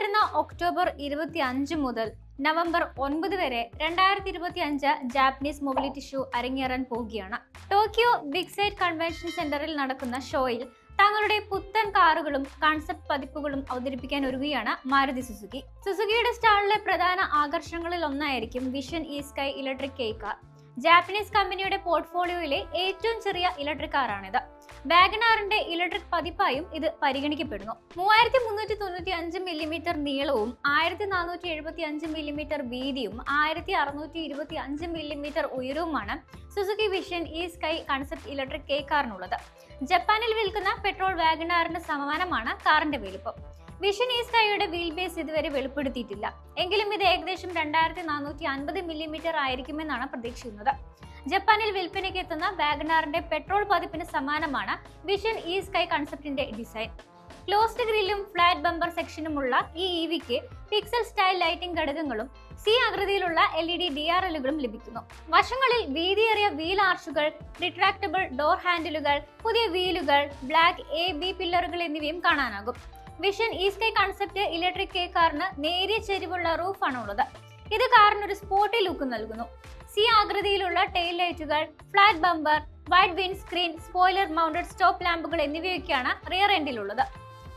വരുന്ന ഒക്ടോബർ ഇരുപത്തി അഞ്ച് മുതൽ നവംബർ ഒൻപത് വരെ രണ്ടായിരത്തി ഇരുപത്തി അഞ്ച് ജാപ്പനീസ് മൊബിലിറ്റി ഷോ അരങ്ങേറാൻ പോവുകയാണ്. ടോക്കിയോ ബിഗ് സൈറ്റ് കൺവെൻഷൻ സെന്ററിൽ നടക്കുന്ന ഷോയിൽ തങ്ങളുടെ പുത്തൻ കാറുകളും കൺസെപ്റ്റ് പതിപ്പുകളും അവതരിപ്പിക്കാൻ ഒരുങ്ങുകയാണ് മാരുതി സുസുക്കി സുസുക്കിയുടെ സ്റ്റാളിലെ പ്രധാന ആകർഷണങ്ങളിൽ ഒന്നായിരിക്കും vision E sky electric K car Japanese കമ്പനിയുടെ പോർട്ട്ഫോളിയോയിലെ ഏറ്റവും ചെറിയ ഇലക്ട്രിക് കാറാണിത്. വാഗനാറിന്റെ ഇലക്ട്രിക് പതിപ്പായും ഇത് പരിഗണിക്കപ്പെടുന്നു. മൂവായിരത്തി മുന്നൂറ്റി തൊണ്ണൂറ്റി അഞ്ച് മില്ലിമീറ്റർ നീളവും ആയിരത്തി നാനൂറ്റി എഴുപത്തി അഞ്ച് മില്ലിമീറ്റർ വീതിയും ആയിരത്തി അറുന്നൂറ്റി ഇരുപത്തി അഞ്ച് millimetre ഉയരവുമാണ് Suzuki vision E sky concept electric K കാറിനുള്ളത്. ജപ്പാനിൽ വിൽക്കുന്ന പെട്രോൾ വാഗനാറിന് സമാനമാണ് കാറിന്റെ വലിപ്പം. വിഷൻ ഈ സ്കൈയുടെ വീൽ ബേസ് ഇതുവരെ വെളിപ്പെടുത്തിയിട്ടില്ല. എങ്കിലും ഇത് ഏകദേശം രണ്ടായിരത്തി നാനൂറ്റി അൻപത് മില്ലിമീറ്റർ ആയിരിക്കുമെന്നാണ് പ്രതീക്ഷിക്കുന്നത്. ജപ്പാനിൽ വിൽപ്പനയ്ക്ക് എത്തുന്ന വാഗനാറിന്റെ പെട്രോൾ പതിപ്പിന് സമാനമാണ് വിഷൻ ഈ സ്കൈ കൺസെപ്റ്റിന്റെ ഡിസൈൻ ക്ലോസ്ഡ് ഗ്രില്ലും ഫ്ലാറ്റ് ബമ്പർ സെക്ഷനുമുള്ള ഈ ഇ വിക്ക് പിക്സൽ സ്റ്റൈൽ ലൈറ്റിംഗ് ഘടകങ്ങളും സി ആകൃതിയിലുള്ള L E D D R എല്ലുകളും ലഭിക്കുന്നു. വശങ്ങളിൽ വീതിയേറിയ വീൽ ആർച്ചുകൾ റിട്രാക്ടബിൾ ഡോർ ഹാൻഡിലുകൾ പുതിയ വീലുകൾ ബ്ലാക്ക് എ ബി പില്ലറുകൾ എന്നിവയും കാണാനാകും. വിഷൻ ഈ സ്കൈ കൺസെപ്റ്റ് ഇലക്ട്രിക് കെ കാറിന് നേരിയ ചെരിവുള്ള റൂഫാണ് ഉള്ളത് ഇത് കാറിന് ഒരു സ്പോർട്ടി ലുക്ക് നൽകുന്നു. സി ആകൃതിയിലുള്ള ടെയിൽ ലൈറ്റുകൾ flat bumper wide windscreen spoiler mounted stop ലാമ്പുകൾ എന്നിവയൊക്കെയാണ് റിയർ എൻഡിലുള്ളത്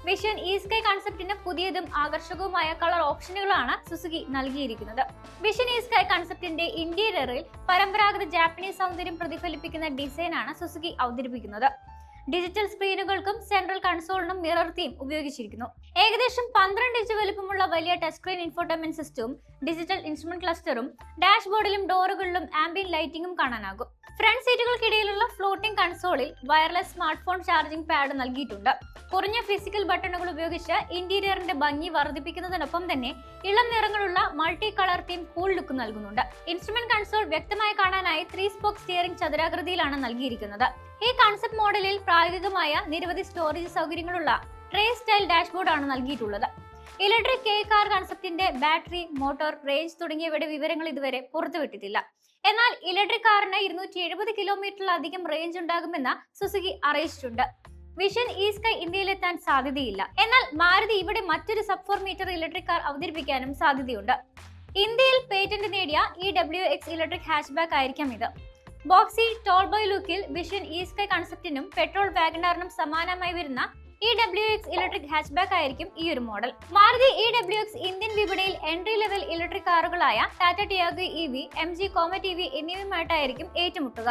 വിഷൻ ഈ സ്കൈ കൺസെപ്റ്റിന് പുതിയതും ആകർഷകവുമായ കളർ ഓപ്ഷനുകളാണ് സുസുക്കി നൽകിയിരിക്കുന്നത്. വിഷൻ ഈ സ്കൈ കൺസെപ്റ്റിന്റെ ഇന്റീരിയറിൽ പരമ്പരാഗത ജാപ്പനീസ് സൗന്ദര്യം പ്രതിഫലിപ്പിക്കുന്ന ഡിസൈനാണ് സുസുക്കി അവതരിപ്പിക്കുന്നത്. ഡിജിറ്റൽ സ്ക്രീനുകൾക്കും സെൻട്രൽ കൺസോളിനും മിറർ തീം ഉപയോഗിച്ചിരിക്കുന്നു. ഏകദേശം പന്ത്രണ്ട് ഇഞ്ച് വലുപ്പമുള്ള വലിയ ടച്ച് സ്ക്രീൻ ഇൻഫോർട്ടൈൻമെന്റ് സിസ്റ്റവും ഡിജിറ്റൽ ഇൻസ്ട്രുമെന്റ് ക്ലസ്റ്ററും ഡാഷ്ബോർഡിലും ഡോറുകളിലും ആംബിയൻ ലൈറ്റിംഗും കാണാനാകും. ഫ്രണ്ട് സീറ്റുകൾക്കിടയിലുള്ള floating കൺസോളിൽ wireless smart phone charging pad നൽകിയിട്ടുണ്ട്. കുറഞ്ഞ ഫിസിക്കൽ ബട്ടണുകൾ ഉപയോഗിച്ച് ഇന്റീരിയറിന്റെ ഭംഗി വർദ്ധിപ്പിക്കുന്നതിനൊപ്പം തന്നെ ഇളം നിറങ്ങളുള്ള multi colour theme cool look നൽകുന്നുണ്ട്. ഇൻസ്ട്രുമെന്റ് കൺസോൾ വ്യക്തമായി കാണാനായി ത്രീ സ്പോക്ക് സ്റ്റിയറിംഗ് ചതുരാകൃതിയിലാണ് നൽകിയിരിക്കുന്നത്. ഈ കൺസെപ്റ്റ് മോഡലിൽ പ്രായോഗികമായ നിരവധി സ്റ്റോറേജ് സൗകര്യങ്ങളുള്ള ട്രേ സ്റ്റൈൽ ഡാഷ്ബോർഡ് ആണ് നൽകിയിട്ടുള്ളത്. ഇലക്ട്രിക് കെ കാർ കൺസെപ്റ്റിന്റെ ബാറ്ററി മോട്ടോർ റേഞ്ച് തുടങ്ങിയവയുടെ വിവരങ്ങൾ ഇതുവരെ പുറത്തുവിട്ടിട്ടില്ല. എന്നാൽ ഇലക്ട്രിക് കാറിന് ഇരുന്നൂറ്റി എഴുപത് കിലോമീറ്ററിലധികം റേഞ്ച് ഉണ്ടാകുമെന്ന് സുസുക്കി അറിയിച്ചിട്ടുണ്ട്. വിഷൻ ഈ സ്കൈ ഇന്ത്യയിലെത്താൻ സാധ്യതയില്ല. എന്നാൽ മാരുതി ഇവിടെ മറ്റൊരു sub four metre electric car അവതരിപ്പിക്കാനും സാധ്യതയുണ്ട്. ഇന്ത്യയിൽ പേറ്റന്റ് നേടിയ E W X electric hatchback ആയിരിക്കാം ഇത്. ബോക്സി ടോൾ ബോയ് ലുക്കിൽ വിഷൻ ഈ സ്കൈ കൺസെപ്റ്റിനും പെട്രോൾ വാഗണറിനും സമാനമായി വരുന്ന E W X electric hatchback ആയിരിക്കും ഈ ഒരു model. Maruti E W X Indian വിപണിയിൽ entry level electric കാറുകളായ Tata Tiago E V M G comet E V എന്നിവയുമായിട്ടായിരിക്കും ഏറ്റുമുട്ടുക.